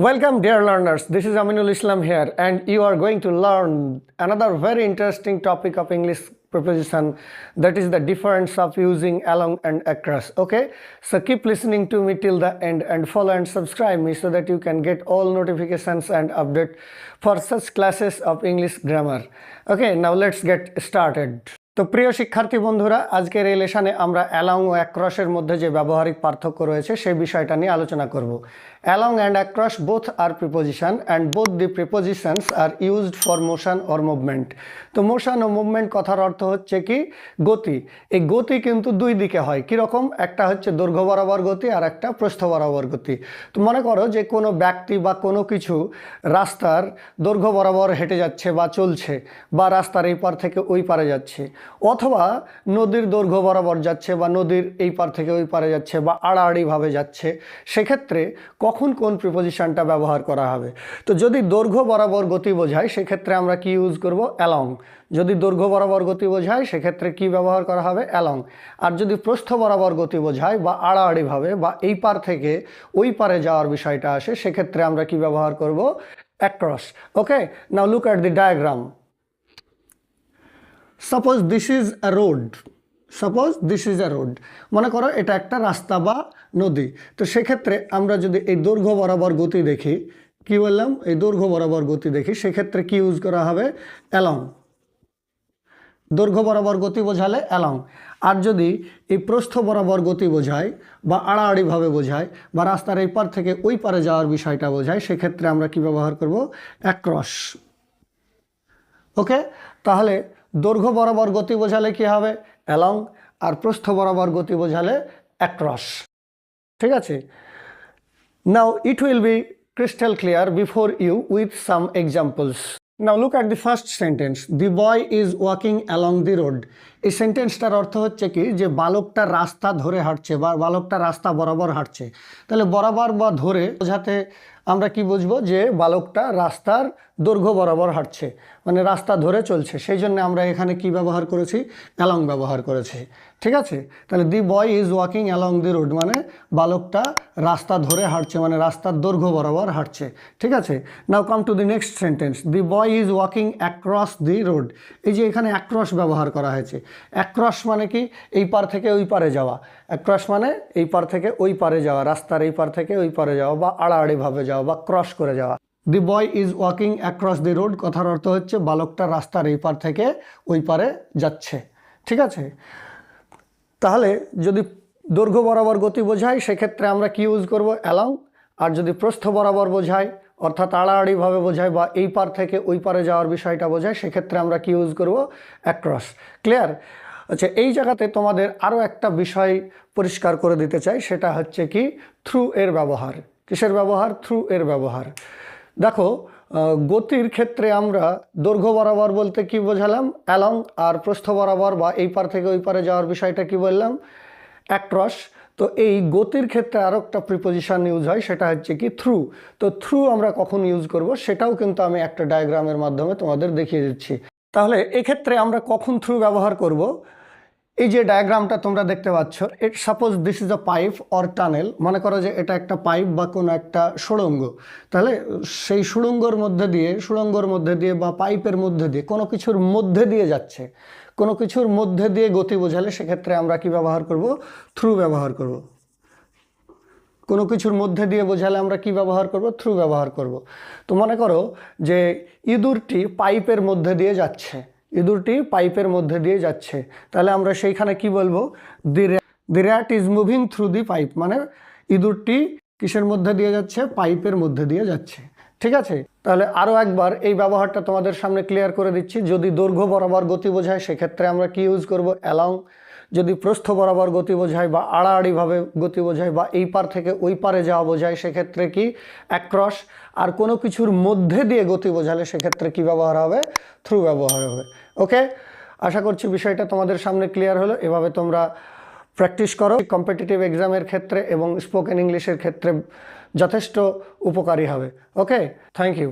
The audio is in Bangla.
Welcome, dear learners. This is Aminul Islam here, and you are going to learn another very interesting topic of English preposition that is the difference of using along and across. Okay, so keep listening to me till the end and follow and subscribe me so that you can get all notifications and update for such classes of English grammar. Okay, now let's get started. তো প্রিয় শিক্ষার্থী বন্ধুরা, আজকের এই লেশনে আমরা অ্যালং ও অ্যাক্রসের মধ্যে যে ব্যবহারিক পার্থক্য রয়েছে সেই বিষয়টা নিয়ে আলোচনা করব। Along and across both are preposition and both the prepositions are used for motion or movement. তো মোশন ও মুভমেন্ট কথার অর্থ হচ্ছে কি? গতি। এই গতি কিন্তু দুই দিকে হয়। কীরকম? একটা হচ্ছে দৈর্ঘ্য বরাবর গতি আর একটা প্রস্থ বরাবর গতি। তো মনে করো যে কোনো ব্যক্তি বা কোনো কিছু রাস্তার দৈর্ঘ্য বরাবর হেঁটে যাচ্ছে বা চলছে বা রাস্তার এই পার থেকে ওই পারে যাচ্ছে। অথবা নদীর দৈর্ঘ্য বরাবর যাচ্ছে বা নদীর এই পার থেকে ওই পারে যাচ্ছে বা আড়াআড়িভাবে যাচ্ছে, সেক্ষেত্রে কখন কোন প্রিপোজিশনটা ব্যবহার করা হবে? তো যদি দৈর্ঘ্য বরাবর গতি বোঝায়, সেক্ষেত্রে আমরা কি ইউজ করব? অ্যালং যদি দৈর্ঘ্য বরাবর গতি বোঝায়, সেক্ষেত্রে কি ব্যবহার করা হবে? অ্যালং আর যদি প্রস্থ বরাবর গতি বোঝায় বা আড়াআড়িভাবে বা এই পার থেকে ওই পারে যাওয়ার বিষয়টা আসে, সেক্ষেত্রে আমরা কি ব্যবহার করব? Across okay now look at the diagram suppose this is a road suppose this is a road মনে করো এটা একটা রাস্তা বা নদী। তো সেক্ষেত্রে আমরা যদি এই দৈর্ঘ্য বরাবর গতি দেখি, কি বললাম? এই দৈর্ঘ্য বরাবর গতি দেখি, সেক্ষেত্রে কি ইউজ করা হবে? অ্যালং দৈর্ঘ্য বরাবর গতি বোঝালে অ্যালং আর যদি এই প্রস্থ বরাবর গতি বোঝায় বা আড়াআড়িভাবে বোঝায় বা রাস্তার এই পার থেকে ওই পারে যাওয়ার বিষয়টা বোঝায়, সেক্ষেত্রে আমরা কি ব্যবহার করব? অ্যাক্রস ওকে তাহলে দৈর্ঘ্য বরাবর গতি বোঝালে কি হবে? অ্যালং আর প্রস্থ বরাবর গতি বোঝালে অ্যাক্রস। ঠিক আছে? Now it will be crystal clear before you with some examples now look at the first sentence the boy is walking along the road এই সেন্টেন্সটার অর্থ হচ্ছে কি? যে বালকটা রাস্তা ধরে হাঁটছে বা বালকটা রাস্তা বরাবর হাঁটছে। তাহলে বরাবর বা ধরে বোঝাতে আমরা কি বুঝব যে বালকটা রাস্তার দৈর্ঘ্য বরাবর হাঁটছে মানে রাস্তা ধরে চলছে। সেই জন্য আমরা এখানে কি ব্যবহার করেছি? অ্যালং ব্যবহার করেছি। ঠিক আছে? তাহলে the boy is walking along the road মানে বালকটা রাস্তা ধরে হাঁটছে মানে রাস্তার দৈর্ঘ্য বরাবর হাঁটছে। ঠিক আছে? Now come to the next sentence. The boy is walking across the road. এই যে এখানে অ্যাক্রস ব্যবহার করা হয়েছে। অ্যাক্রস মানে কি? এই পার থেকে ওই পারে যাওয়া। অ্যাক্রস মানে এই পার থেকে ওই পারে যাওয়া, রাস্তার এই পার থেকে ওই পারে যাওয়া বা আড়াআড়িভাবে যাওয়া বা ক্রস করে যাওয়া। The boy is walking across the road কথার অর্থ হচ্ছে বালকটা রাস্তার এই পার থেকে ওই পারে যাচ্ছে। ঠিক আছে? তাহলে যদি দৈর্ঘ্য বরাবর গতি বোঝায়, সেক্ষেত্রে আমরা কি ইউজ করব? অ্যালং আর যদি প্রস্থ বরাবর বোঝায়, অর্থাৎ আড়াআড়িভাবে বোঝায় বা এই পার থেকে ওই পারে যাওয়ার বিষয়টা বোঝায়, সেক্ষেত্রে আমরা কি ইউজ করব? অ্যাক্রস ক্লিয়ার আচ্ছা এই জায়গাতে তোমাদের আরও একটা বিষয় পরিষ্কার করে দিতে চাই, সেটা হচ্ছে কি? থ্রু এর ব্যবহার। কিসের ব্যবহার? থ্রু এর ব্যবহার। দেখো গতির ক্ষেত্রে আমরা দৈর্ঘ্য বরাবর বলতে কি বোঝালাম? অ্যালং আর প্রস্থ বরাবর বা এই পার থেকে ওই পারে যাওয়ার বিষয়টা কি বললাম? অ্যাক্রস তো এই গতির ক্ষেত্রে আরও একটা প্রিপোজিশন ইউজ হয়, সেটা হচ্ছে কি থ্রু তো থ্রু আমরা কখন ইউজ করব? সেটাও কিন্তু আমি একটা ডায়াগ্রামের মাধ্যমে তোমাদের দেখিয়ে দিচ্ছি। তাহলে এক্ষেত্রে আমরা কখন থ্রু ব্যবহার করব? এই যে ডায়াগ্রামটা তোমরা দেখতে পাচ্ছ it suppose this is a pipe or tunnel মনে করো যে এটা একটা পাইপ বা কোনো একটা সুড়ঙ্গ। তাহলে সেই সুড়ঙ্গর মধ্যে দিয়ে, সুড়ঙ্গর মধ্যে দিয়ে বা পাইপের মধ্যে দিয়ে কোনো কিছুর মধ্যে দিয়ে যাচ্ছে। কোনো কিছুর মধ্যে দিয়ে গতি বোঝালে সেক্ষেত্রে আমরা কি ব্যবহার করব? থ্রু ব্যবহার করব। কোনো কিছুর মধ্যে দিয়ে বোঝালে আমরা কি ব্যবহার করব? থ্রু ব্যবহার করব। তো মনে করো যে ইঁদুরটি পাইপের মধ্যে দিয়ে যাচ্ছে। ইঁদুরটি পাইপের মধ্যে দিয়ে যাচ্ছে। তাহলে আমরা সেইখানে কি বলব? The the rat is moving through the pipe মানে ইঁদুরটি কিসের মধ্যে দিয়ে যাচ্ছে? পাইপের মধ্যে দিয়ে যাচ্ছে। ঠিক আছে? তাহলে আরও একবার এই ব্যবহারটা তোমাদের সামনে ক্লিয়ার করে দিচ্ছি। যদি দৈর্ঘ্য বরাবর গতি বোঝায়, সেক্ষেত্রে আমরা কি ইউজ করব? অ্যালং যদি প্রস্থ বরাবর গতি বোঝায় বা আড়াআড়িভাবে গতি বোঝায় বা এই পার থেকে ওই পারে যাওয়া বোঝায়, সেক্ষেত্রে কি? অ্যাক্রস। আর কোনো কিছুর মধ্যে দিয়ে গতি বোঝালে সেক্ষেত্রে কি ব্যবহার হবে? থ্রু ব্যবহার হবে। ওকে? আশা করছি বিষয়টা তোমাদের সামনে ক্লিয়ার হলো। এভাবে তোমরা প্র্যাকটিস করো। কম্পিটিটিভ এক্সামের ক্ষেত্রে এবং স্পোকেন ইংলিশের ক্ষেত্রে যথেষ্ট উপকারী হবে। ওকে? Thank you.